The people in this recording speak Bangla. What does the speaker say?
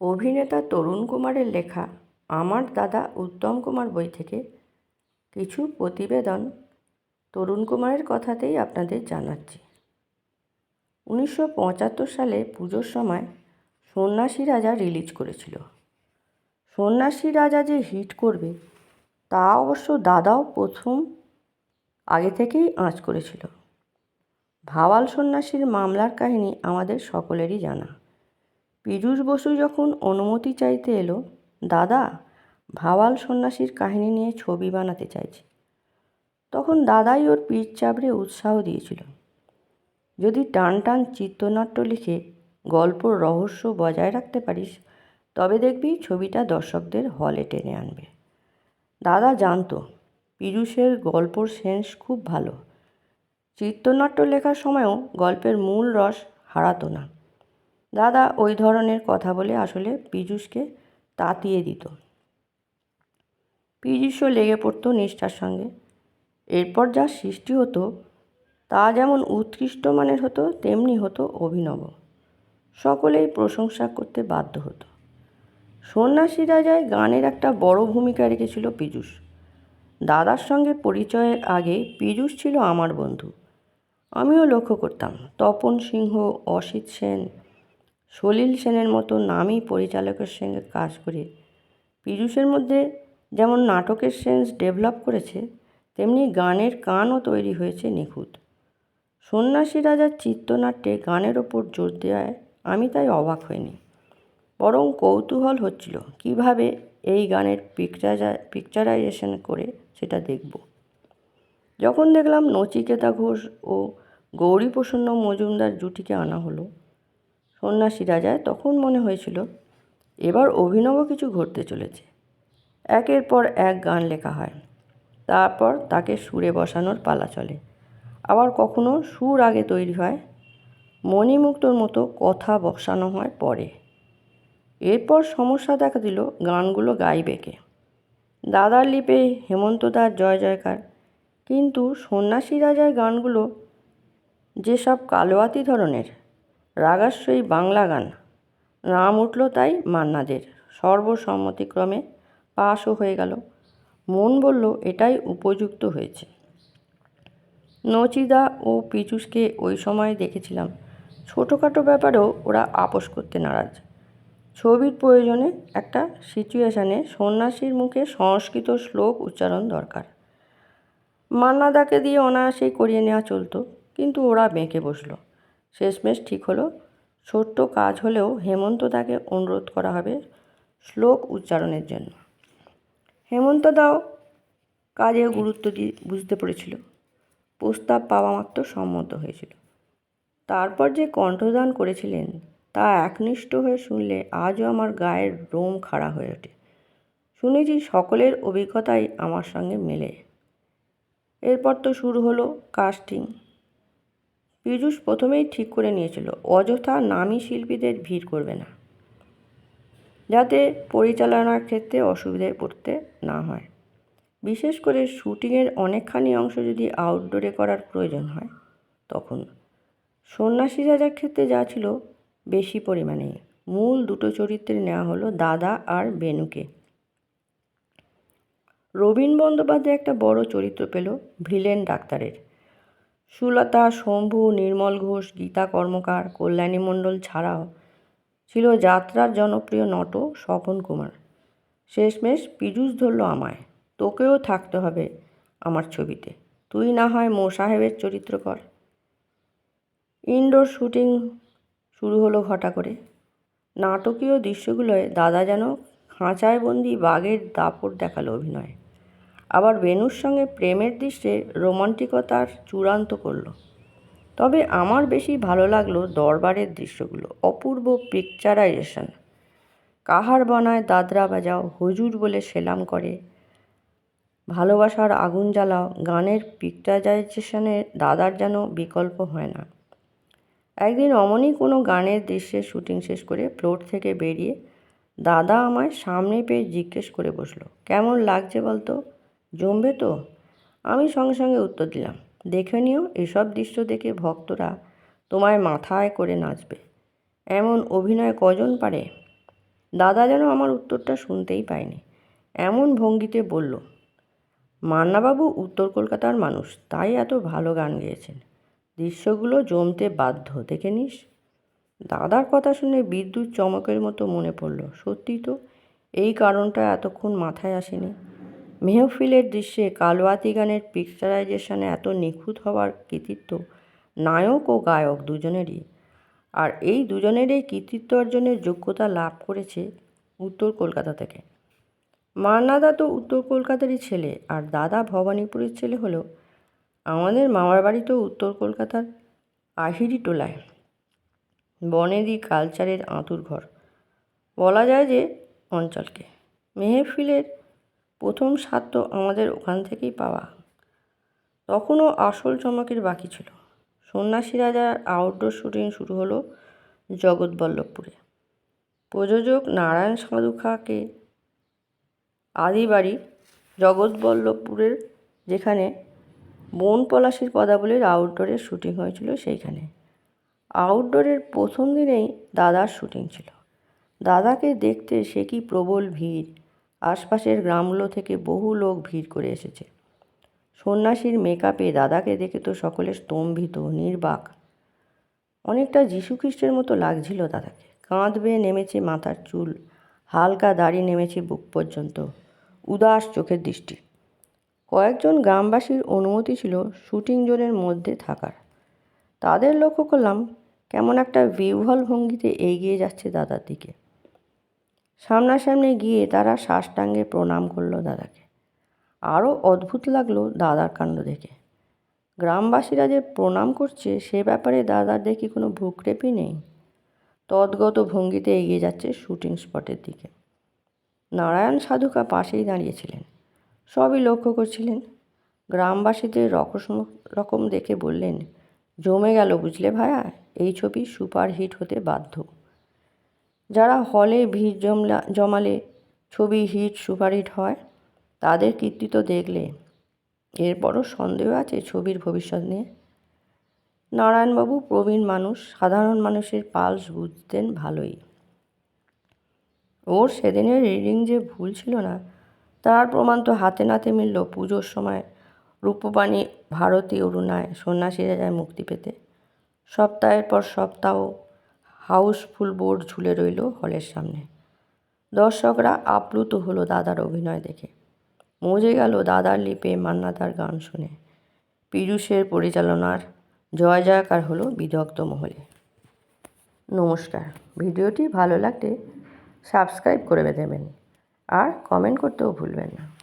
অভিনেতা তরুণ কুমারের লেখা আমার দাদা উত্তম কুমার বই থেকে কিছু প্রতিবেদন তরুণ কুমারের কথাতেই আপনাদের জানাচ্ছি। উনিশশো পঁচাত্তর সালে পুজোর সময় সন্ন্যাসী রাজা রিলিজ করেছিল। সন্ন্যাসী রাজা যে হিট করবে তা অবশ্য দাদাও প্রথম আগে থেকেই আঁচ করেছিল। ভাওয়াল সন্ন্যাসীর মামলার কাহিনী আমাদের সকলেরই জানা। পীযূষ বসু যখন অনুমতি চাইতে এলো, দাদা, ভাওয়াল সন্ন্যাসীর কাহিনী নিয়ে ছবি বানাতে চাইছি। তখন দাদাই ওর পিঠ চাপড়ে উৎসাহ দিয়েছিল। যদি টান টান চিত্রনাট্য লিখে গল্পর রহস্য বজায় রাখতে পারিস, তবে দেখবি ছবিটা দর্শকদের হলে টেনে আনবে। দাদা জানতো, পীযূষের গল্পর সেন্স খুব ভালো। চিত্রনাট্য লেখার সময়ও গল্পের মূল রস হারাতো না। দাদা ওই ধরনের কথা বলে আসলে পীযূষকে তাতিয়ে দিত। পীযূষও লেগে পড়তো নিষ্ঠার সঙ্গে। এরপর যা সৃষ্টি হতো, তা যেমন উৎকৃষ্ট মানের হতো, তেমনি হতো অভিনব। সকলেই প্রশংসা করতে বাধ্য হতো। সন্ন্যাসী রাজায় গানের একটা বড় ভূমিকা রেখেছিল পীযূষ। দাদার সঙ্গে পরিচয়ের আগে পীযূষ ছিল আমার বন্ধু। আমিও লক্ষ্য করতাম, তপন সিংহ, অসিত সেন সলিল সেনের মতো নামী পরিচালকের সঙ্গে কাজ করে। পীযূষের মধ্যে যেমন নাটকের সেন্স ডেভেলপ করেছে, তেমনি গানের কানও তৈরি হয়েছে নিখুঁত। সন্ন্যাসী রাজার চিত্রনাট্যে গানের ওপর জোর দেওয়ায় আমি তাই অবাক হইনি। বরং কৌতূহল হচ্ছিল, কীভাবে এই গানের পিকচারা পিকচারাইজেশন করে সেটা দেখব। যখন দেখলাম নচিকেতা ঘোষ ও গৌরীপ্রসন্ন মজুমদার জুটিকে আনা হলো সন্ন্যাসী রাজায় তখন মনে হয়েছিল, এবার অভিনব কিছু ঘটতে চলেছে। একের পর এক গান লেখা হয়। তারপর তাকে সুরে বসানোর পালা চলে। আবার কখনো সুর আগে তৈরি হয়। মণিমুক্তর মতো কথা বসানো হয় পরে। এরপর সমস্যা দেখা দিল গানগুলো গাইবে কে। দাদার লিপে হেমন্তদার জয় জয়কার। কিন্তু সন্ন্যাসী রাজার গানগুলো যেসব কালোয়াতি ধরনের রাগাস্বই বাংলা গান। নাম উঠল তাই মান্নাদের। সর্বসম্মতিক্রমে পাশও হয়ে গেল। মন বলল, এটাই উপযুক্ত হয়েছে। নচিদা ও পিচুসকে ওই সময় দেখেছিলাম। ছোটোখাটো ব্যাপারেও ওরা আপোষ করতে নারাজ। ছবির প্রয়োজনে একটা সিচুয়েশানে সন্ন্যাসীর মুখে সংস্কৃত শ্লোক উচ্চারণ দরকার। মান্নাদাকে দিয়ে অনায়াসেই করিয়ে নেওয়া চলতো, কিন্তু ওরা বেঁকে বসল। শেষমেশ ঠিক হলো। ছোট্ট কাজ হলেও হেমন্ত তাকে অনুরোধ করা হবে শ্লোক উচ্চারণের জন্য। হেমন্ত দাও কাজে গুরুত্ব দিয়ে বুঝতে পেরেছিল? প্রস্তাব পাওয়া মাত্র সম্মত হয়েছিল। তারপর যে কণ্ঠদান করেছিলেন তা একনিষ্ঠ হয়ে শুনলে আজও আমার গায়ের রোম খাড়া হয়ে ওঠে। শুনেছি সকলের অভিজ্ঞতাই আমার সঙ্গে মেলে। এরপর তো শুরু হলো কাস্টিং পীযূষ প্রথমেই ঠিক করে নিয়েছিল, অযথা নামী শিল্পীদের ভিড় করবে না, যাতে পরিচালনার ক্ষেত্রে অসুবিধায় পড়তে না হয়। বিশেষ করে শুটিংয়ের অনেকখানি অংশ যদি আউটডোরে করার প্রয়োজন হয়, তখন সন্ন্যাসী রাজার ক্ষেত্রে যা ছিল বেশি পরিমাণে। মূল দুটো চরিত্রে নেওয়া হলো দাদা আর বেনুকে। রবীন বন্দ্যোপাধ্যায় একটা বড় চরিত্র পেল ভিলেন ডাক্তারের। সুলতা, শম্ভু, নির্মল ঘোষ, গীতা কর্মকার, কল্যাণী মণ্ডল ছাড়াও ছিল যাত্রার জনপ্রিয় নট স্বপন কুমার। শেষমেশ পীযূষ ধরল আমায়, তোকেও থাকতে হবে আমার ছবিতে। তুই না হয় মো সাহেবের চরিত্র কর। ইনডোর শুটিং শুরু হলো ঘটা করে। নাটকীয় দৃশ্যগুলোয় দাদা যেন খাঁচায় বন্দি বাঘের দাপট দেখাল অভিনয়। আবার বেনুর সঙ্গে প্রেমের দৃশ্যে রোমান্টিকতার চূড়ান্ত করল। তবে আমার বেশি ভালো লাগল দরবারের দৃশ্যগুলো, অপূর্ব পিকচারাইজেশন কাহার বানায় দাদরা বাজাও, হুজুর বলে সেলাম করে। ভালোবাসার আগুন জ্বালাও গানের পিকচারাইজেশনে দাদার যেন বিকল্প হয় না। একদিন অমনই কোনো গানের দৃশ্যের শুটিং শেষ করে প্লট থেকে বেরিয়ে দাদা আমায় সামনে পেয়ে জিজ্ঞেস করে বসল, কেমন লাগছে বলতো? জমবে তো? আমি সঙ্গে সঙ্গে উত্তর দিলাম, দেখে নিও, এসব দৃশ্য দেখে ভক্তরা তোমায় মাথায় করে নাচবে। এমন অভিনয় কজন পারে? দাদা যেন আমার উত্তরটা শুনতেই পায়নি। এমন ভঙ্গিতে বলল, মান্নাবাবু উত্তর কলকাতার মানুষ, তাই এত ভালো গান গেয়েছেন। দৃশ্যগুলো জমতে বাধ্য, দেখে নিস? দাদার কথা শুনে বিদ্যুৎ চমকের মতো মনে পড়ল সত্যি তো, এই কারণটা এতক্ষণ মাথায় আসেনি? মেহফিলের দৃশ্যে কালওয়াতি গানের পিকচারাইজেশনে এত নিখুঁত হওয়ার কৃতিত্ব নায়ক ও গায়ক দুজনেরই। আর এই দুজনেরই কৃতিত্ব অর্জনের যোগ্যতা লাভ করেছে উত্তর কলকাতা থেকে। মান্নাদা তো উত্তর কলকাতারই ছেলে আর দাদা ভবানীপুরের ছেলে হলেও আমাদের মামার বাড়ি তো উত্তর কলকাতার আহিরি টোলায়। বনেদি কালচারের আঁতুর ঘর বলা যায় যে অঞ্চলকে। মেহফিলের প্রথম স্বাদ তো আমাদের ওখান থেকেই পাওয়া। তখনও আসল চমকের বাকি ছিল। সন্ন্যাসী রাজার আউটডোর শুটিং শুরু হলো জগৎবল্লভপুরে। প্রযোজক নারায়ণ সাধু খাকে আদি বাড়ি জগৎবল্লভপুরের, যেখানে বন পলাশির পদাবলীর আউটডোরের শুটিং হয়েছিল সেইখানে। আউটডোরের প্রথম দিনেই দাদার শুটিং ছিল। দাদাকে দেখতে সে কি প্রবল ভিড় আশপাশের গ্রামগুলো থেকে বহু লোক ভিড় করে এসেছে। সন্ন্যাসীর মেকআপে দাদাকে দেখে তো সকলে স্তম্ভিত, নির্বাক। অনেকটা যীশুখ্রিস্টের মতো লাগছিল দাদাকে। কাঁধ বেয়ে নেমেছে মাথার চুল, হালকা দাড়ি নেমেছে বুক পর্যন্ত। উদাস চোখের দৃষ্টি। কয়েকজন গ্রামবাসীর অনুমতি ছিল শুটিং জোনের মধ্যে থাকার। তাদের লক্ষ্য করলাম, কেমন একটা বিহ্বল ভঙ্গিতে এগিয়ে যাচ্ছে দাদার দিকে। সামনাসামনি গিয়ে তারা সাষ্টাঙ্গে প্রণাম করল দাদাকে। আরও অদ্ভুত লাগল দাদার কাণ্ড দেখে। গ্রামবাসীরা যে প্রণাম করছে, সে ব্যাপারে দাদার দেখি কোনো ভ্রুক্ষেপই নেই। তদ্গত ভঙ্গিতে এগিয়ে যাচ্ছে শুটিং স্পটের দিকে। নারায়ণ সাধুকা পাশেই দাঁড়িয়েছিলেন। সবই লক্ষ্য করছিলেন। গ্রামবাসীদের রকম রকম দেখে বললেন, জমে গেল বুঝলে ভায়া? এই ছবি সুপারহিট হতে বাধ্য। যারা হলে ভিড় জমলা, জমালে ছবি হিট সুপারহিট হয়, তাদের কীর্তিত্ব দেখলে। এরপরও সন্দেহ আছে ছবির ভবিষ্যৎ নিয়ে। নারায়ণবাবু প্রবীণ মানুষ, সাধারণ মানুষের পালস বুঝতেন ভালোই। ওর সেদিনের রিডিং যে ভুল ছিল না, তার প্রমাণ তো হাতে নাতে মিলল পুজোর সময় রূপবাণী ভারতী অরুণায় সন্ন্যাসীরা যায় মুক্তি পেতে। সপ্তাহের পর সপ্তাহ হাউসফুল বোর্ড ঝুলে রইল হলের সামনে। দর্শকরা আপ্লুত হলো দাদার অভিনয় দেখে। মজে গেল দাদার লিপে মান্নাদার গান শুনে। পীযূষের পরিচালনার জয় জয়কার হলো বিদগ্ধ মহলে। নমস্কার। ভিডিওটি ভালো লাগলে সাবস্ক্রাইব করে দেবেন। আর কমেন্ট করতেও ভুলবেন না।